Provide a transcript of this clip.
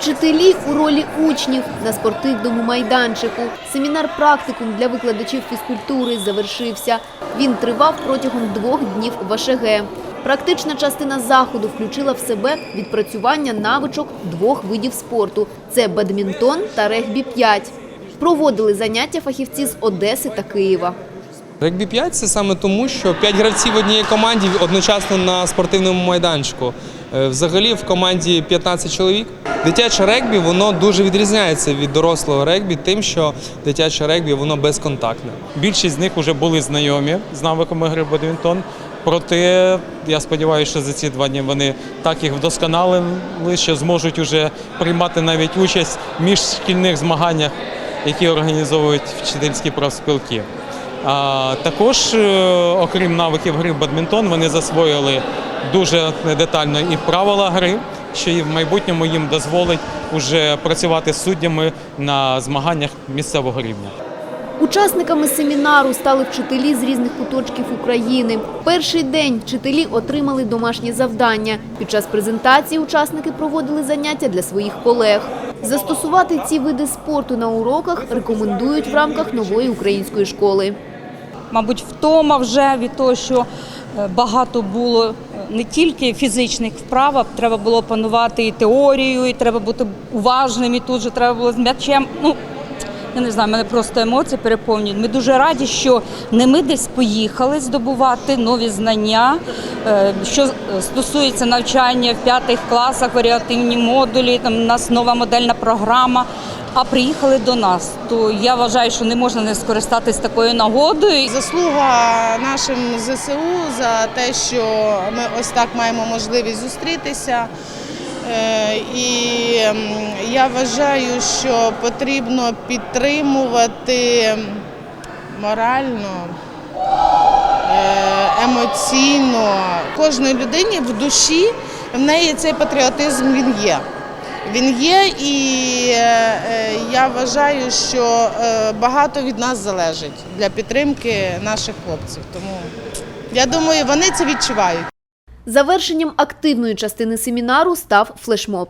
Вчителі у ролі учнів на спортивному майданчику. Семінар практикум для викладачів фізкультури завершився. Він тривав протягом двох днів в АШГ. Практична частина заходу включила в себе відпрацювання навичок двох видів спорту – це бадмінтон та регбі-5. Проводили заняття фахівці з Одеси та Києва. Регбі 5 це саме тому, що 5 гравців в одній команді одночасно на спортивному майданчику. Е, Взагалі в команді 15 чоловік. Дитяче регбі воно дуже відрізняється від дорослого регбі, тим, що дитяче регбі воно безконтактне. Більшість з них вже були знайомі з навиками гри в бадмінтон. Проте я сподіваюся, що за ці два дні вони так їх вдосконалили, що зможуть уже приймати навіть участь в міжшкільних змаганнях, які організовують вчительські профспілки. А також, е, окрім навиків гри в бадмінтон, вони засвоїли дуже детально і правила гри, що і в майбутньому їм дозволить уже працювати з суддями на змаганнях місцевого рівня. Учасниками семінару стали вчителі з різних куточків України. Перший день вчителі отримали домашнє завдання. Під час презентації учасники проводили заняття для своїх колег. Застосувати ці види спорту на уроках рекомендують в рамках нової української школи. мабуть, втома вже від того, що е, багато було е, не тільки фізичних вправ, треба було панувати і теорію, і треба бути уважним, і тут же треба було з м'ячем. Ну, я не знаю, мене просто емоції переповнюють. Ми дуже раді, що не ми десь поїхали здобувати нові знання, е, що стосується навчання в п'ятих класах, варіативні модулі, там у нас нова модельна програма. А приїхали до нас, то я вважаю, що не можна не скористатись такою нагодою. Заслуга нашим ЗСУ за те, що ми ось так маємо можливість зустрітися. Е, І я вважаю, що потрібно підтримувати морально, е, емоційно. Кожній людині в душі в неї цей патріотизм він є. Він є, і е, я вважаю, що багато від нас залежить для підтримки наших хлопців. Тому я думаю, вони це відчувають. Завершенням активної частини семінару став флешмоб.